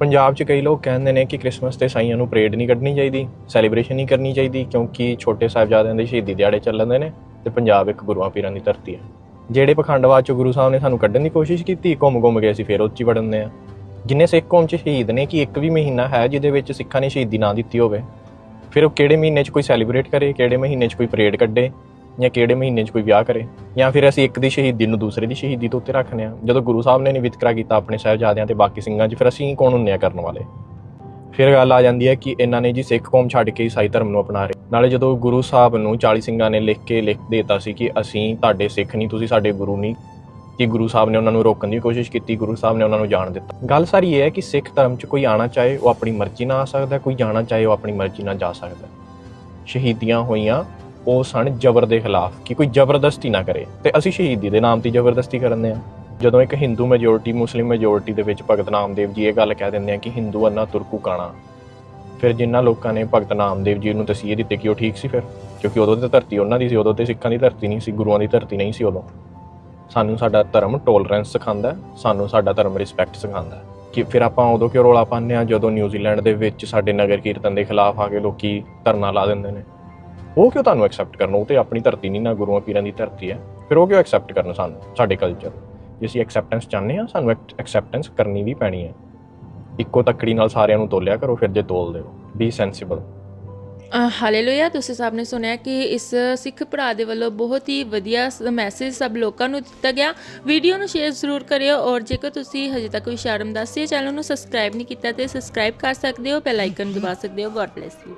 ਪੰਜਾਬ 'ਚ ਕਈ ਲੋਕ ਕਹਿੰਦੇ ਨੇ ਕਿ ਕ੍ਰਿਸਮਸ ਤੇ ਸਾਈਆਂ ਨੂੰ ਪਰੇਡ ਨਹੀਂ ਕੱਢਣੀ ਚਾਹੀਦੀ ਸੈਲੀਬ੍ਰੇਸ਼ਨ ਨਹੀਂ ਕਰਨੀ ਚਾਹੀਦੀ, ਕਿਉਂਕਿ ਛੋਟੇ ਸਾਹਿਬਜ਼ਾਦਿਆਂ ਦੇ ਸ਼ਹੀਦੀ ਦਿਹਾੜੇ ਚੱਲਦੇ ਨੇ ਤੇ ਪੰਜਾਬ ਇੱਕ ਗੁਰੂਆਂ ਪੀਰਾਂ ਦੀ ਧਰਤੀ ਹੈ। ਜਿਹੜੇ ਪਖੰਡਵਾਦ 'ਚ ਗੁਰੂ ਸਾਹਿਬ ਨੇ ਸਾਨੂੰ ਕੱਢਣ ਦੀ ਕੋਸ਼ਿਸ਼ ਕੀਤੀ, ਘੁੰਮ-ਘੁੰਮ ਕੇ ਅਸੀਂ ਫੇਰ ਉੱਚੀ ਵੜਨਦੇ ਆ ਜਿੰਨੇ ਸਿੱਖ ਕੌਮ 'ਚ ਸ਼ਹੀਦ ਨੇ ਕਿ ਇੱਕ ਵੀ ਮਹੀਨਾ ਹੈ ਜਿਹਦੇ ਵਿੱਚ ਸਿੱਖਾਂ ਨੇ ਸ਼ਹੀਦੀ ਨਾ ਦਿੱਤੀ ਹੋਵੇ, ਫਿਰ ਉਹ ਕਿਹੜੇ ਮਹੀਨੇ 'ਚ ਕੋਈ ਸੈਲੀਬ੍ਰੇਟ ਕਰੇ, ਕਿਹੜੇ ਮਹੀਨੇ 'ਚ ਕੋਈ ਪਰੇਡ ਕੱਢੇ ਜਾਂ ਕਿਹੜੇ ਮਹੀਨੇ 'ਚ ਕੋਈ ਵਿਆਹ ਕਰੇ, ਜਾਂ ਫਿਰ ਅਸੀਂ ਇੱਕ ਦੀ ਸ਼ਹੀਦੀ ਨੂੰ ਦੂਸਰੇ ਦੀ ਸ਼ਹੀਦੀ ਤੋਂ ਉੱਤੇ ਰੱਖਨੇ ਆ ਜਦੋਂ ਗੁਰੂ ਸਾਹਿਬ ਨੇ ਨਹੀਂ ਵਿਤਕਰਾ ਕੀਤਾ ਆਪਣੇ ਸਾਹਿਬਜ਼ਾਦਿਆਂ ਤੇ ਬਾਕੀ ਸਿੰਘਾਂ 'ਚ, ਫਿਰ ਅਸੀਂ ਕੌਣ ਹੁੰਨੇ ਆ ਕਰਨ ਵਾਲੇ? ਫਿਰ ਗੱਲ ਆ ਜਾਂਦੀ ਹੈ ਕਿ ਇਹਨਾਂ ਨੇ ਜੀ ਸਿੱਖ ਕੌਮ ਛੱਡ ਕੇ ਈਸਾਈ ਧਰਮ ਨੂੰ ਅਪਣਾ ਰਹੇ। ਨਾਲੇ ਜਦੋਂ ਗੁਰੂ ਸਾਹਿਬ ਨੂੰ 40 ਸਿੰਘਾਂ ਨੇ ਲਿਖ ਕੇ ਲਿਖ ਦੇਤਾ ਸੀ ਕਿ ਅਸੀਂ ਤੁਹਾਡੇ ਸਿੱਖ ਨਹੀਂ, ਤੁਸੀਂ ਸਾਡੇ ਗੁਰੂ ਨਹੀਂ, ਕਿ ਗੁਰੂ ਸਾਹਿਬ ਨੇ ਉਹਨਾਂ ਨੂੰ ਰੋਕਣ ਦੀ ਕੋਸ਼ਿਸ਼ ਕੀਤੀ, ਗੁਰੂ ਸਾਹਿਬ ਨੇ ਉਹਨਾਂ ਨੂੰ ਜਾਣ ਦਿੱਤਾ। ਗੱਲ ਸਾਰੀ ਇਹ ਹੈ ਕਿ ਸਿੱਖ ਧਰਮ 'ਚ ਕੋਈ ਆਣਾ ਚਾਹੇ ਉਹ ਆਪਣੀ ਮਰਜ਼ੀ ਨਾਲ ਆ ਸਕਦਾ, ਕੋਈ ਜਾਣਾ ਚਾਹੇ ਉਹ ਆਪਣੀ ਮਰਜ਼ੀ ਨਾਲ ਜਾ ਸਕਦਾ। ਸ਼ਹੀਦੀਆਂ ਹੋਈਆਂ ਉਹ ਸਨ ਜ਼ਬਰ ਦੇ ਖਿਲਾਫ ਕਿ ਕੋਈ ਜ਼ਬਰਦਸਤੀ ਨਾ ਕਰੇ। ਤੇ ਅਸੀਂ ਸ਼ਹੀਦੀ ਦੇ ਨਾਮ ਤੇ ਜ਼ਬਰਦਸਤੀ ਕਰਨੇ ਆ ਜਦੋਂ ਇੱਕ ਹਿੰਦੂ ਮੈਜੋਰਟੀ ਮੁਸਲਿਮ ਮੈਜੋਰਟੀ ਦੇ ਵਿੱਚ ਭਗਤ ਨਾਮਦੇਵ ਜੀ ਇਹ ਗੱਲ ਕਹਿ ਦਿੰਦੇ ਆ ਕਿ ਹਿੰਦੂ ਅੰਨਾ ਤੁਰਕੂ ਕਾਣਾ। ਫਿਰ ਜਿਨ੍ਹਾਂ ਲੋਕਾਂ ਨੇ ਭਗਤ ਨਾਮਦੇਵ ਜੀ ਨੂੰ ਤਸੀਹੇ ਦਿੱਤੇ ਕਿ ਉਹ ਠੀਕ ਸੀ ਫਿਰ? ਕਿਉਂਕਿ ਉਦੋਂ ਤੇ ਧਰਤੀ ਉਹਨਾਂ ਦੀ ਸੀ, ਉਦੋਂ ਤੇ ਸਿੱਖਾਂ ਦੀ ਧਰਤੀ ਨਹੀਂ ਸੀ, ਗੁਰੂਆਂ ਦੀ ਧਰਤੀ ਨਹੀਂ ਸੀ ਉਦੋਂ। ਸਾਨੂੰ ਸਾਡਾ ਧਰਮ ਟੋਲਰੈਂਸ ਸਿਖਾਉਂਦਾ ਸਾਨੂੰ ਸਾਡਾ ਧਰਮ ਰਿਸਪੈਕਟ ਸਿਖਾਉਂਦਾ ਕਿ ਫਿਰ ਆਪਾਂ ਉਦੋਂ ਕਿਉਂ ਰੋਲਾ ਪਾਉਂਦੇ ਆ ਜਦੋਂ ਨਿਊਜ਼ੀਲੈਂਡ ਦੇ ਵਿੱਚ ਸਾਡੇ ਨਗਰ ਕੀਰਤਨ ਦੇ ਖਿਲਾਫ ਆ ਕੇ ਲੋਕੀ ਧਰਨਾ ਲਾ ਦਿੰਦੇ ਨੇ। ਉਹ ਕਿਉਂ ਤੁਹਾਨੂੰ ਐਕਸੈਪਟ ਕਰਨ? ਉਹ ਤੇ ਆਪਣੀ ਧਰਤੀ ਨਹੀਂ, ਨਾ ਗੁਰੂਆਂ ਪੀਰਾਂ ਦੀ ਧਰਤੀ ਹੈ। ਫਿਰ ਉਹ ਕਿਉਂ ਐਕਸੈਪਟ ਕਰਨ ਸਾਨੂੰ, ਸਾਡੇ ਕਲਚਰ ਜੇ ਅਸੀਂ ਐਕਸੈਪਟੈਂਸ ਚਾਹੁੰਦੇ ਆ ਸਾਨੂੰ ਐਕਸੈਪਟੈਂਸ ਕਰਨੀ ਵੀ ਪੈਣੀ ਹੈ। ਇੱਕੋ ਤੱਕੜੀ ਨਾਲ ਸਾਰਿਆਂ ਨੂੰ ਤੋਲਿਆ ਕਰੋ, ਫਿਰ ਜੇ ਤੋਲ ਦਿਓ। ਬੀ ਸੈਂਸੀਬਲ ਹਾਲੇਲੂਇਆ ਤੁਸੀਂ ਸਭ ਨੇ ਸੁਣਿਆ ਕਿ ਇਸ ਸਿੱਖ ਭਰਾ ਦੇ ਵੱਲੋਂ ਬਹੁਤ ਹੀ ਵਧੀਆ ਮੈਸੇਜ ਸਭ ਲੋਕਾਂ ਨੂੰ ਦਿੱਤਾ ਗਿਆ। ਵੀਡੀਓ ਨੂੰ ਸ਼ੇਅਰ ਜ਼ਰੂਰ ਕਰਿਓ ਔਰ ਜੇਕਰ ਤੁਸੀਂ ਹਜੇ ਤੱਕ ਕੋਈ ਸ਼ਰਮ ਦੱਸੇ ਚੈਨਲ ਨੂੰ ਸਬਸਕ੍ਰਾਈਬ ਨਹੀਂ ਕੀਤਾ ਤੇ ਸਬਸਕ੍ਰਾਈਬ ਕਰ ਸਕਦੇ ਹੋ ਬੈਲ ਆਈਕਨ ਦਬਾ ਸਕਦੇ ਹੋ। God bless you